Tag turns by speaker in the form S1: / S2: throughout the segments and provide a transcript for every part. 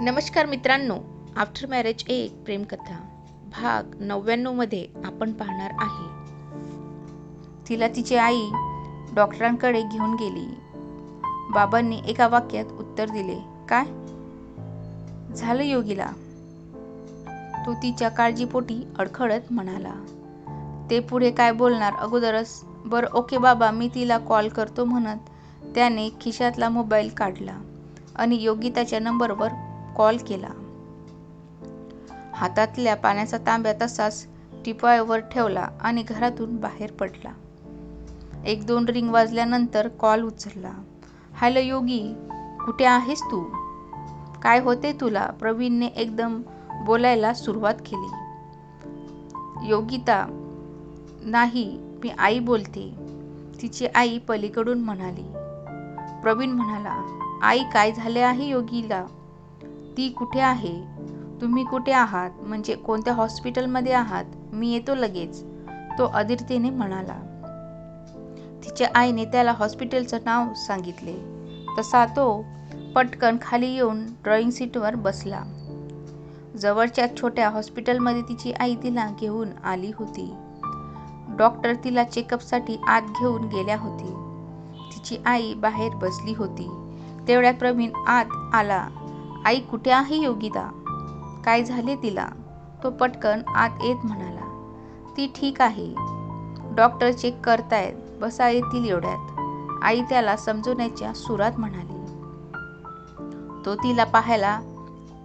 S1: नमस्कार मित्रांनो after marriage एक प्रेमकथा भाग नव्याण्णवमध्ये आपण पाहणार आहे. तिला तिची आई डॉक्टरांकडे घेऊन गेली. बाबांनी एका वाक्यात उत्तर दिले काय? झालं योगीला? तो तिच्या काळजीपोटी अडखळत म्हणाला ते पुढे काय बोलणार अगोदरच? बरं ओके बाबा मी तिला कॉल करतो म्हणत त्याने खिशातला मोबाईल काढला आणि योगिताच्या नंबरवर कॉल केला. हातातल्या पाण्याचा तांब्या तसाच टिपायावर ठेवला आणि घरातून बाहेर पडला. एक दोन रिंग वाजल्यानंतर कॉल उचलला. हॅलो योगी कुठे आहेस तू? काय होते तुला? प्रवीणने एकदम बोलायला सुरुवात केली. योगिता नाही मी आई बोलते. तिची आई पलीकडून म्हणाली. प्रवीण म्हणाला आई काय झाले आहे योगीला? ती कुठे आहे? तुम्ही कुठे आहात? म्हणजे कोणत्या हॉस्पिटलमध्ये आहात? मी येतो लगेच तो अधीरतेने म्हणाला. तिच्या आईने त्याला हॉस्पिटलचं नाव सांगितले. तसा तो पटकन खाली येऊन ड्रॉइंग सीटवर बसला. जवळच्या छोट्या हॉस्पिटलमध्ये तिची आई तिला घेऊन आली होती. डॉक्टर तिला चेकअपसाठी आत घेऊन गेल्या होती. तिची आई बाहेर बसली होती. तेवढ्यात प्रवीण आत आला. आई कुठे आहे योगिता काय झाले तिला? तो पटकन आत येत म्हणाला ती ठीक आहे. डॉक्टर चेक करतायत बसा येतील एवढ्यात. आई त्याला समजवण्याच्या सुरात म्हणाली. तो तिला पाहायला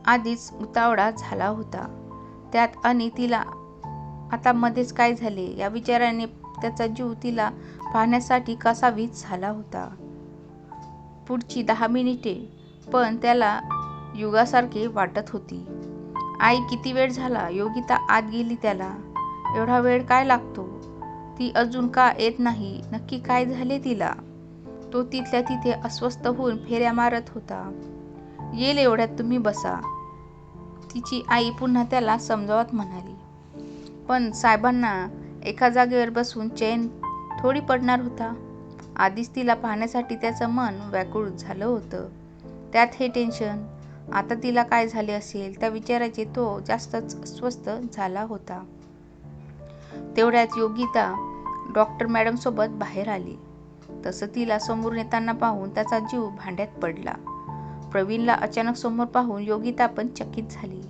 S1: आधीच उतावळा झाला होता. त्यात आणि तिला आता मध्येच काय झाले? या विचाराने त्याचा जीव तिला पाहण्यासाठी कसावीच झाला होता. पुढची दहा मिनिटे पण त्याला युगासारखे वाटत होती. आई किती वेळ झाला? योगिता आत गेली त्याला. एवढा वेळ काय लागतो? ती अजून का येत नाही? नक्की काय झाले तिला? तो तिथल्या तिथे अस्वस्थ होऊन फेऱ्या मारत होता. येईल एवढ्यात तुम्ही बसा. तिची आई पुन्हा त्याला समजावत म्हणाली. पण साहेबांना एका जागेवर बसून चैन थोडी पडणार होता. आधीच तिला पाहण्यासाठी त्याचं मन व्याकुळ झालं होतं. त्यात हे टेन्शन आता तिला काय झाले असेल त्या विचाराचे तो जास्तच अस्वस्थ झाला होता. तेवढ्यात योगिता डॉक्टर मॅडमसोबत बाहेर आली. तसं तिला समोर येताना पाहून त्याचा जीव भांड्यात पडला. प्रवीणला अचानक समोर पाहून योगिता पण चकित झाली.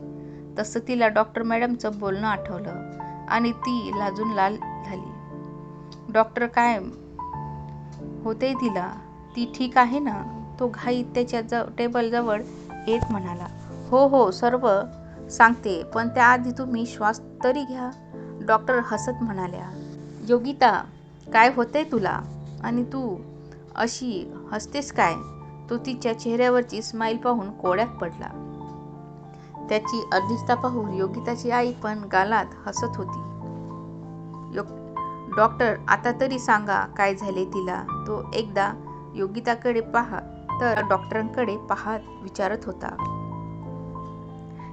S1: तसं तिला डॉक्टर मॅडमचं बोलणं आठवलं आणि ती लाजून लाल झाली. डॉक्टर काय होते तिला? ती ठीक आहे ना? तो घाईत त्याच्या ज टेबलजवळ एक म्हणाला हो हो सर्व सांगते पण त्याआधी तुम्ही श्वास तरी घ्या. डॉक्टर हसत म्हणाल्या योगिता काय होते तुला? आणि तू अशी हसतेस काय? तो तिच्या चेहऱ्यावरची स्माईल पाहून कोड्यात पडला. त्याची अर्धिस्ता पाहून योगिताची आई पण गालात हसत होती. डॉक्टर आता तरी सांगा काय झाले तिला? तो एकदा योगिताकडे पाहा. तर डॉक्टरांकडे पाहत विचारत होता.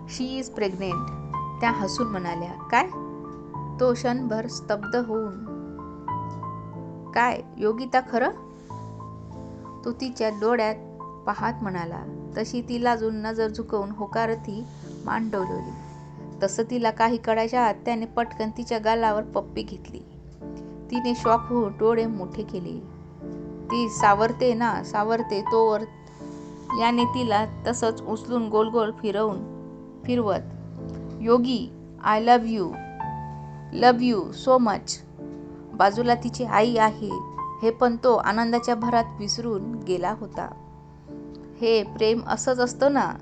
S1: शी इज प्रेग्नेंट त्या हसून म्हणाल्या काय? तो क्षणभर स्तब्ध होऊन काय? योगिता खरं? तो तिच्या डोळ्यात पाहत म्हणाला तशी तिला अजून नजर झुकवून होकारती मान डोलवली तसं तिला काही कळायच्या आत त्याने पटकन तिच्या गालावर पप्पी घेतली. तिने शॉक होऊन डोळे मोठे केले. ती सावरते ना सावरते तोवर. याने तिला तसंच उचलून गोल गोल फिरवून फिरवत. Yogi I love you love you so much बाजूला तिची आई आहे. हे पण तो आनंदाच्या भरात विसरून गेला होता. हे प्रेम असंच असतं ना?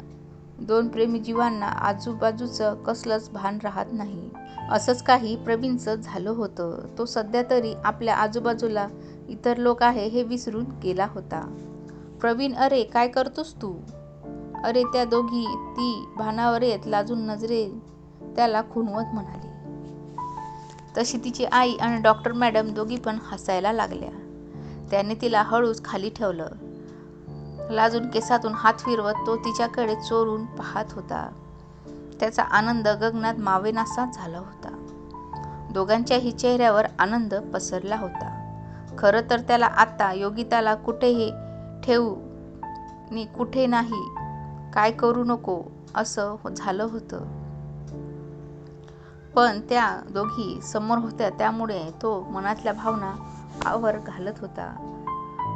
S1: दोन प्रेमी जीवांना आजूबाजूचं कसलंच भान राहत नाही. असंच काही प्रवीणचं झालं होतं. तो सध्या तरी आपल्या आजूबाजूला इतर लोक आहे हे विसरून गेला होता. प्रवीण अरे काय करतोस तू? अरे त्या दोघी ती भानावर येत लाजून नजरे त्याला खुणवत म्हणाली. तशी तिची आई आणि डॉक्टर मॅडम दोघी पण हसायला लागल्या. त्याने तिला हळूच खाली ठेवलं. लाजून केसातून हात फिरवत तो तिच्याकडे चोरून पाहत होता. त्याचा आनंद गगनात मावेनासा झाला होता. दोघांच्याही चेहऱ्यावर आनंद पसरला होता. खरं तर त्याला आता योगिताला कुठेही ठेवू नि कुठे नाही. काय करू नको असं हो- झालं होतं. पण त्या दोघी समोर होत्या त्यामुळे तो मनातल्या भावना आवर घालत होता.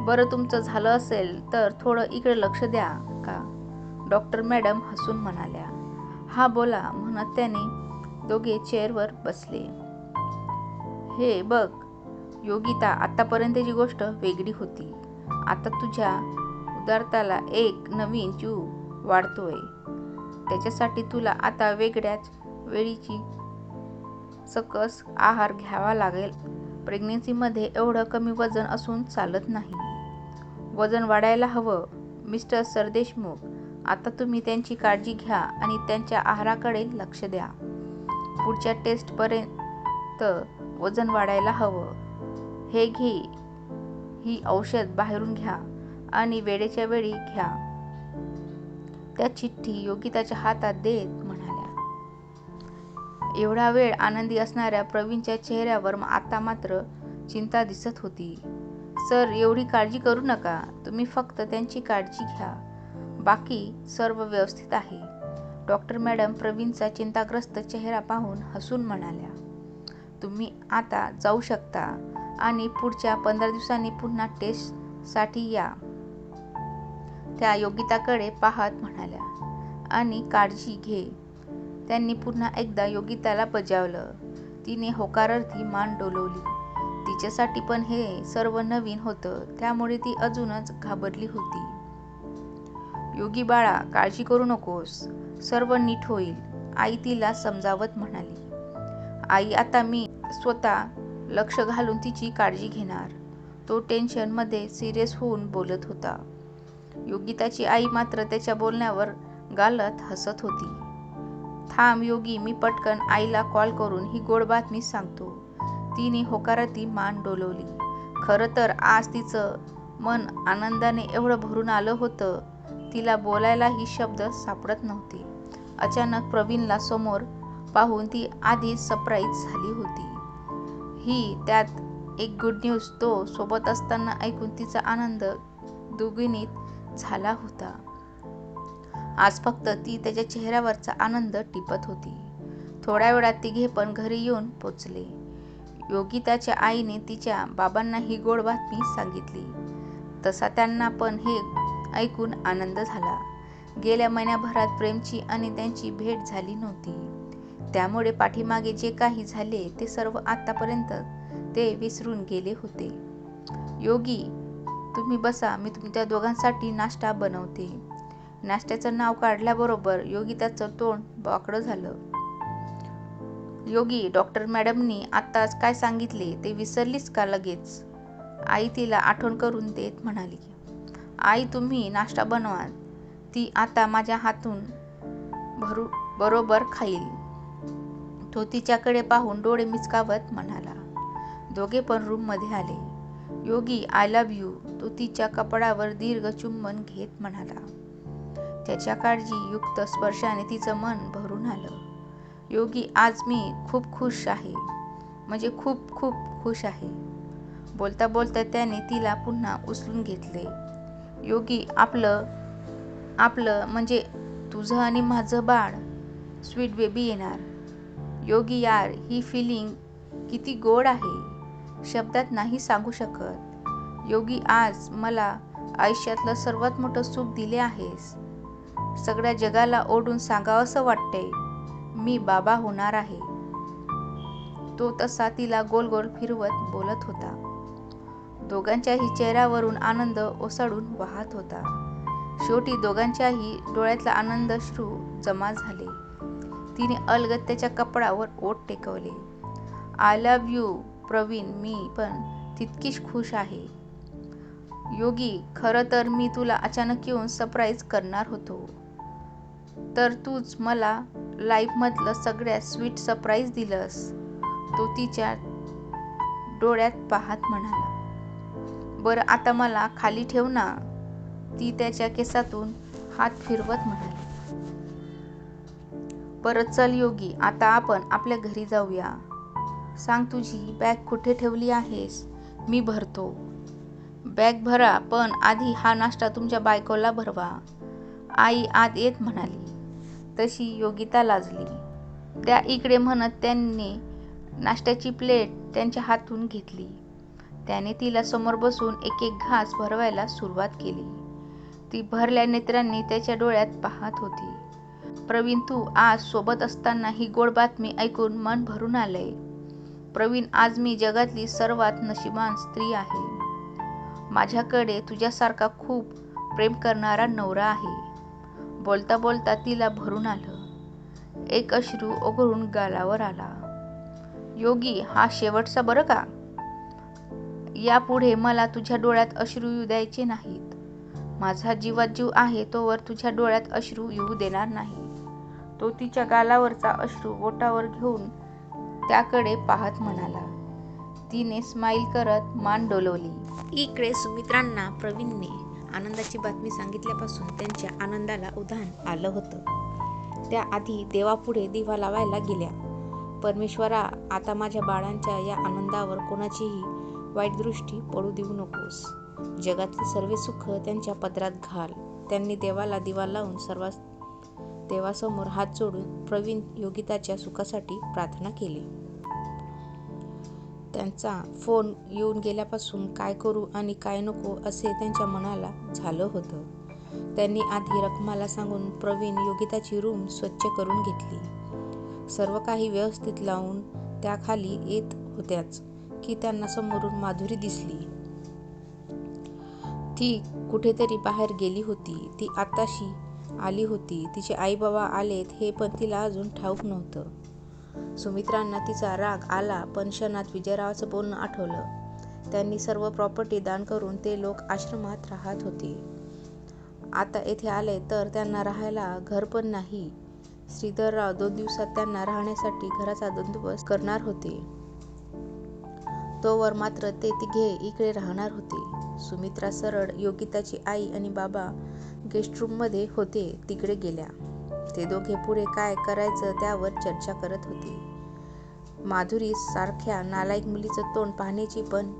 S1: बरं तुमचं झालं असेल तर थोडं इकडे लक्ष द्या का? डॉक्टर मॅडम हसून म्हणाल्या. हा बोला म्हणत त्याने दोघे चेअरवर बसले. हे बघ योगिता आतापर्यंतची गोष्ट वेगळी होती. आता तुझ्या उदारताला एक नवीन जीव वाढतोय. त्याच्यासाठी तुला आता वेगळ्याच वेळीची सकस आहार घ्यावा लागेल. प्रेग्नेन्सीमध्ये एवढं कमी वजन असून चालत नाही. वजन वाढायला हवं मिस्टर सरदेशमुख आता तुम्ही त्यांची काळजी घ्या आणि त्यांच्या आहाराकडे लक्ष द्या. पुढच्या टेस्टपर्यंत वजन वाढायला हवं. हे घे ही औषध बाहेरून घ्या आणि वेळेच्या वेळी घ्या. त्या चिठ्ठी योगिताच्या हातात देत म्हणाल्या. एवढा वेळ आनंदी असणाऱ्या प्रवीणच्या चेहऱ्यावर आता मात्र चिंता दिसत होती. सर एवढी काळजी करू नका. तुम्ही फक्त त्यांची काळजी घ्या. बाकी सर्व व्यवस्थित आहे. डॉक्टर मॅडम प्रवीणचा चिंताग्रस्त चेहरा पाहून हसून म्हणाल्या. तुम्ही आता जाऊ शकता. आणि पुढच्या पंधरा दिवसांनी पुन्हा टेस्टसाठी या. त्या योगिताकडे पाहत म्हणाल्या आणि काळजी घे. त्यांनी पुन्हा एकदा योगिताला बजावलं. तिने होकारार्थी मान डोलवली. तिच्यासाठी पण हे सर्व नवीन होतं त्यामुळे ती अजूनच घाबरली होती. योगी बाळा काळजी करू नकोस. सर्व नीट होईल आई तिला समजावत म्हणाली. आई आता मी स्वतः लक्ष घालून तिची काळजी घेणार. तो टेन्शनमध्ये सिरियस होऊन बोलत होता. योगिताची आई मात्र त्याच्या बोलण्यावर गालत हसत होती. थांब योगी मी पटकन आईला कॉल करून ही गोड बातमी सांगतो. तिने होकाराती मान डोलवली. खरं तर आज तिचं मन आनंदाने एवढं भरून आलं होतं तिला बोलायलाही शब्द सापडत नव्हते. अचानक प्रवीणला समोर पाहून ती आधीच सरप्राईज झाली होती. ही त्यात एक गुड न्यूज तो सोबत असताना ऐकून तिचा आनंद दुगुणित झाला होता. आज फक्त ती त्याच्या चेहऱ्यावरचा आनंद टिपत होती. थोड्या वेळात तिघे पण घरी येऊन पोचले. योगिताच्या आईने तिच्या बाबांना ही गोड बातमी सांगितली. तसा त्यांना पण हे ऐकून आनंद झाला. गेल्या महिन्याभरात प्रेमची आणि त्यांची भेट झाली नव्हती. त्यामुळे पाठीमागे जे काही झाले ते सर्व आतापर्यंत ते विसरून गेले होते. योगी तुम्ही बसा मी तुमच्या दोघांसाठी नाश्ता बनवते. नाश्त्याचं नाव काढल्याबरोबर योगिताचं तोंड बाकडं झालं. योगी डॉक्टर मॅडमनी आत्ताच काय सांगितले ते विसरलीच का लगेच? आई तिला आठवण करून देत म्हणाली. आई तुम्ही नाश्ता बनवा. ती आता माझ्या हातून भरू बरोबर खाईल. तो तिच्याकडे पाहून डोळे मिचकावत म्हणाला. दोघे पण रूममध्ये आले. योगी आय लव्ह यू तो तिच्या कपडावर दीर्घ चुंबन घेत म्हणाला. त्याच्या काळजी युक्त स्पर्शाने तिचं मन भरून आलं. योगी आज मी खूप खुश आहे. म्हणजे खूप खूप खुश आहे. बोलता बोलता त्याने तिला पुन्हा उचलून घेतले. योगी आपलं आपलं म्हणजे तुझं आणि माझं बाळ स्वीट बेबी येणार. योगी यार ही फिलिंग किती गोड आहे. शब्दात नाही सांगू शकत. योगी आज मला आयुष्यातलं सर्वात मोठं सुख दिले आहेस. सगळ्या जगाला ओढून सांगावंसं वाटतंय. मी बाबा होणार आहे. तो तसा तिला गोल गोल फिरवत बोलत होता. दोघांच्याही चेहऱ्यावरून आनंद ओसाडून वाहत होता. शेवटी दोघांच्याही डोळ्यातला आनंद श्रू जमा झाले. तिने अलगत त्याच्या कपडावर ओठ टेकवले. I love you Praveen. मी पण तितकीच खुश आहे. योगी खरं तर मी तुला अचानक येऊन सरप्राईज करणार होतो. तर तूच मला लाईफमधलं सगळ्यात स्वीट सरप्राईज दिलंस तो तिच्या डोळ्यात पाहत म्हणाला. बरं आता मला खाली ठेव ना ती त्याच्या केसातून हात फिरवत म्हणाली. परत चल योगी आता आपण आपल्या घरी जाऊया. सांग तुझी बॅग कुठे ठेवली आहेस? मी भरतो. बॅग भरा पण आधी हा नाश्ता तुमच्या बायकोला भरवा. आई आत येत म्हणाली. तशी योगिता लाजली. त्या इकडे म्हणत त्यांनी नाश्त्याची प्लेट त्यांच्या हातून घेतली. त्याने तिला समोर बसून एक एक घास भरवायला सुरुवात केली. ती भरल्या नेत्रांनी त्याच्या डोळ्यात पाहत होती. प्रवीण तू आज सोबत असताना ही गोड बातमी ऐकून मन भरून आलंय. प्रवीण आज मी जगातली सर्वात नशिबान स्त्री आहे. माझ्याकडे तुझ्यासारखा खूप प्रेम करणारा नवरा आहे. बोलता बोलता तिला भरून आलं. एक अश्रू ओघळून गालावर आला. योगी हा शेवटचा बरं का? यापुढे मला तुझ्या डोळ्यात अश्रू येऊ द्यायचे नाहीत. माझा जीवात जीव आहे तोवर तुझ्या डोळ्यात अश्रू येऊ देणार नाही तो तिच्या गालावरचा अश्रू बोटावर घेऊन त्याकडे पाहत म्हणाला. तिने स्माईल करत मान डोलवली.
S2: इकडे सुमित्रांना प्रवीणने आनंदाची बातमी सांगितल्यापासून त्यांच्या आनंदाला उधाण आलं होतं. त्याआधी देवापुढे दिवा लावायला गेल्या. परमेश्वरा आता माझ्या बाळांच्या या आनंदावर कोणाचीही वाईट दृष्टी पडू देऊ नकोस. जगातले सर्व सुख त्यांच्या पदरात घाल. त्यांनी देवाला दिवा लावून सर्वात देवासमोर हात जोडून प्रवीण योगिताच्या सुखासाठी प्रार्थना केली. त्यांचा फोन येऊन गेल्यापासून काय करू आणि काय नको असे त्यांच्या मनाला झालं होतं. त्यांनी आधी रखमाला सांगून प्रवीण योगिताची रूम स्वच्छ करून घेतली. सर्व काही व्यवस्थित लावून त्याखाली येत होत्याच की त्यांना समोरून माधुरी दिसली. ती कुठेतरी बाहेर गेली होती. ती आताशी आली होती. तिचे आई बाबा आलेत हे पण तिला अजून ठाऊक नव्हतं. सुमित्रांना तिचा राग आला पण क्षणात विजयरावाचं बोलणं आठवलं. त्यांनी सर्व प्रॉपर्टी दान करून ते लोक आश्रमात राहत होते. आता येथे आले तर त्यांना राहायला घर पण नाही. श्रीधरराव दोन दिवसात त्यांना राहण्यासाठी घराचा बंदोबस्त करणार होते. तोवर मात्र ते तिघे इकडे राहणार होते. सुमित्रा सरळ योगिताची आई आणि बाबा गेस्ट रूममध्ये होते तिकडे गेल्या. ते दोघे पुढे काय करायचं त्यावर चर्चा करत होते. माधुरी सारख्या नालायक मुलीचं तोंड पाहण्याची पण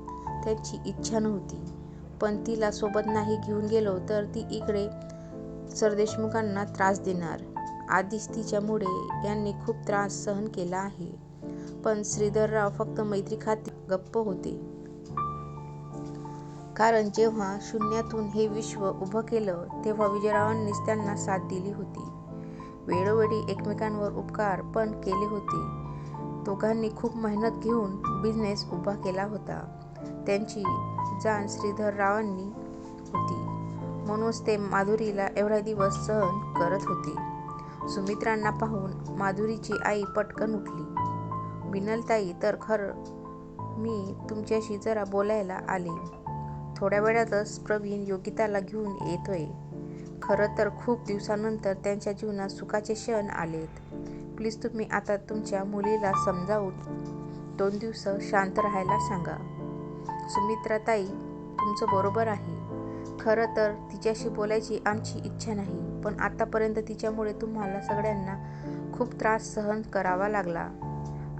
S2: त्यांची इच्छा नव्हती. पण तिला सोबत नाही घेऊन गेलो तर ती इकडे सरदेशमुखांना त्रास देणार. आधीच तिच्यामुळे यांनी खूप त्रास सहन केला आहे. पण श्रीधरराव फक्त मैत्री खाती गप्प होते. कारण जेव्हा शून्यातून हे विश्व उभं केलं तेव्हा विजयरावांनीच त्यांना साथ दिली होती. वेळोवेळी एकमेकांवर उपकार पण केले होते. दोघांनी खूप मेहनत घेऊन बिझनेस उभा केला होता. त्यांची जाण श्रीधररावांनी होती. म्हणूनच ते माधुरीला एवढा दिवस सहन करत होते. सुमित्रांना पाहून माधुरीची आई पटकन उठली. बिनलताई तर खरं मी तुमच्याशी जरा बोलायला आले. थोड्या वेळातच प्रवीण योगिताला घेऊन येतोय. खरं तर खूप दिवसानंतर त्यांच्या जीवनात सुखाचे क्षण आलेत. प्लीज तुम्ही आता तुमच्या मुलीला समजावून दोन दिवस शांत राहायला सांगा. सुमित्राताई तुमचं बरोबर आहे. खरं तर तिच्याशी बोलायची आमची इच्छा नाही पण आतापर्यंत तिच्यामुळे तुम्हाला सगळ्यांना खूप त्रास सहन करावा लागला.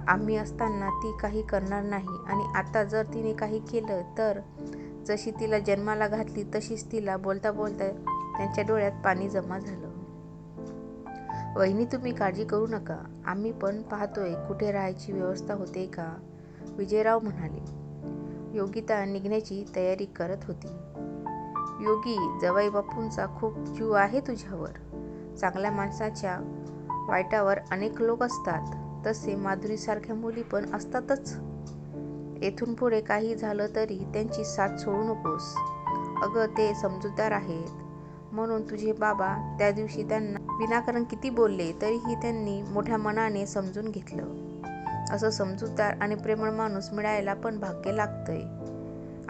S2: आम्ही असताना ती काही करणार नाही आणि आता जर तिने काही केलं तर जशी तिला जन्माला घातली तशीच तिला बोलता बोलता त्यांच्या डोळ्यात पाणी जमा झालं. वहिनी तुम्ही काळजी करू नका. आम्ही पण पाहतोय कुठे राहायची व्यवस्था होते का विजयराव म्हणाले. योगिता निघण्याची तयारी करत होती. योगी जवाई बापूंचा खूप जीव आहे तुझ्यावर. चांगल्या माणसाच्या वाईटावर अनेक लोक असतात. तसे माधुरीसारख्या मुली पण असतातच. येथून पुढे काही झालं तरी त्यांची साथ सोडू नकोस. अगं ते समजूतदार आहेत. म्हणून तुझे बाबा त्या दिवशी त्यांना विनाकारण किती बोलले तरीही त्यांनी मोठ्या मनाने समजून घेतलं. असं समजूतदार आणि प्रेमळ माणूस मिळायला पण भाग्य लागतंय.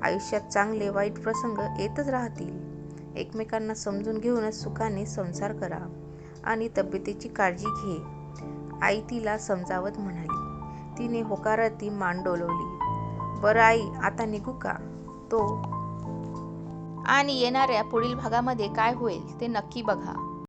S2: आयुष्यात चांगले वाईट प्रसंग येतच राहतील. एकमेकांना समजून घेऊनच सुखाने संसार करा आणि तब्येतीची काळजी घे. आई तिला समजावत म्हणाली. तिने होकाराती मान डोलवली. बरं आई आता निघू का? तो.
S1: आणि येणाऱ्या पुढील भागामध्ये काय होईल ते नक्की बघा.